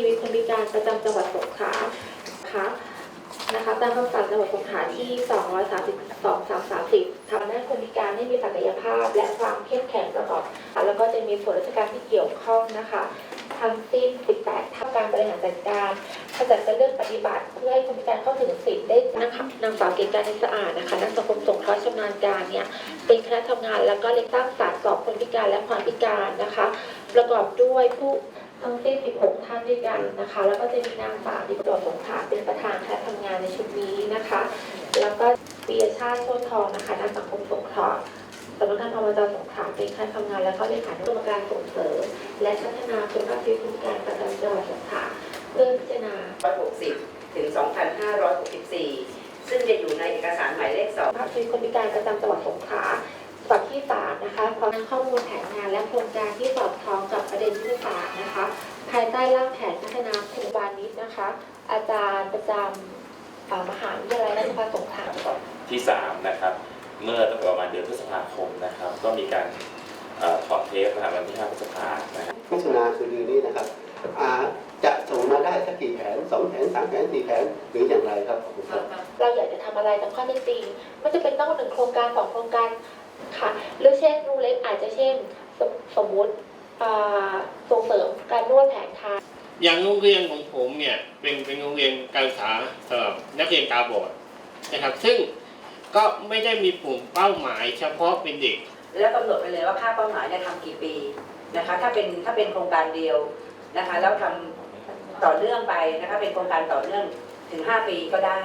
ชีวิตคนพิการประจำจังหวัดสงขลานะคะนะคะตามคำสั่งจังหวัดสงขลาที่ 232 330ทำให้คนพิการให้มีศักยภาพ และความเข้มแข็งประกอบ แล้วก็จะมีส่วนราชการที่เกี่ยวข้องนะคะทั้งสิ้น 18ท่าการบริหารจัดการขจัดเป็นเรื่องปฏิบัติเพื่อให้คนพิการเข้าถึงสิทธิ์ได้นะคะนางสาวเกณฑ์การในสะอาดนะคะนักสังคมสงเคราะห์ชำนาญการเนี่ยเป็นคณะทำงานแล้วก็เล็กสร้งสรรสอบคนพิการและความพิการนะคะ ประกอบด้วยผู้ ทั้งสิ้น 16 ท่านด้วยกันนะคะ แล้วก็จะมีนางสาวดิบดอสงขลาเป็นประธานคณะทำงานในชุดนี้นะคะ แล้วก็ปียชาติโชติทองนะคะนักสังคมสงเคราะห์สำนักงานอบจสงขลาเป็นคณะทำงาน แล้วก็เลขานุกรรมการส่งเสริม และพัฒนาคุณภาพชีวิตคนพิการประจำจังหวัดสงขลาเพื่อพิจารณา 160 ถึง 2,564 ซึ่งจะอยู่ในเอกสารหมายเลข2ภาพชีวิตคนพิการประจำจังหวัดสงขลาฉบับที่สามนะคะความข้อมูลแผนงานและโครงการที่ายใต้ร่างแผนพัฒนาโครงการนี้นะคะ อาจารย์ประจำเอ่อมหาวิทยาลัยราชภัฏสงขลาที่3นะครับ เมื่อประมาณเดือนพฤษภาคมนะครับ ก็มีการเอ่อถอดเทปนะครับวันที่5พฤษภานะครับพิจารณาคือดีนี้นะครับอ่าจะส่งมาได้สักกี่แผนสองแผนสามแผนสี่แผนหรืออย่างไรครับขอบคุณครับเราอยากจะทำอะไรตามข้อเท็จจริงไม่จะเป็นต้องหนึ่งโครงการสองโครงการค่ะหรือเช่นดูเล็กอาจจะเช่น สมสมมุติอ่าส่งเสริมการนวด แผนไทยอย่างโรงเรียนของผมเนี่ยเป็นเป็นโรงเรียนการศึกษาสำหรับนักเรียนตาบอดนะครับ ซึ่งก็ไม่ได้มีกลุ่มเป้าหมายเฉพาะเป็นเด็ก แล้วกำหนดไปเลยว่าค่าเป้าหมายเนี่ยทำกี่ปีนะคะถ้าเป็นถ้าเป็นโครงการเดียวนะคะแล้วทำต่อเนื่องไปนะคะเป็นโครงการต่อเนื่องถึง 5 ปีก็ได้